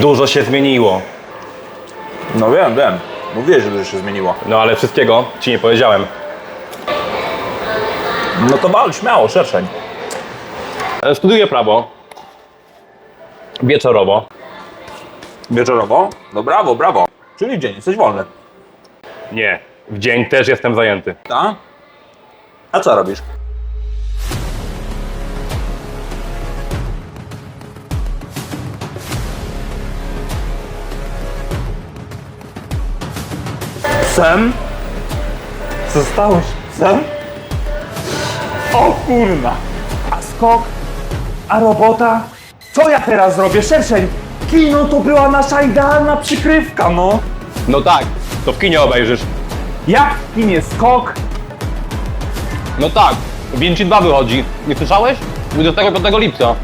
Dużo się zmieniło. No wiem, wiem. Mówiłeś, że dużo się zmieniło. No ale wszystkiego ci nie powiedziałem. No to wal, śmiało, szerszeń. E, Studiuję prawo. Wieczorowo. Wieczorowo? No brawo, brawo. Czyli dzień, jesteś wolny. Nie. W dzień też jestem zajęty. Tak? A co robisz? Psem? Zostałeś psem? O kurna! A skok? A robota? Co ja teraz zrobię? Szerszeń! Kino to była nasza idealna przykrywka, no! No tak, to w kinie obejrzysz. Jak w kinie skok? No tak, Vinci 2 wychodzi. Nie słyszałeś? 25 lipca.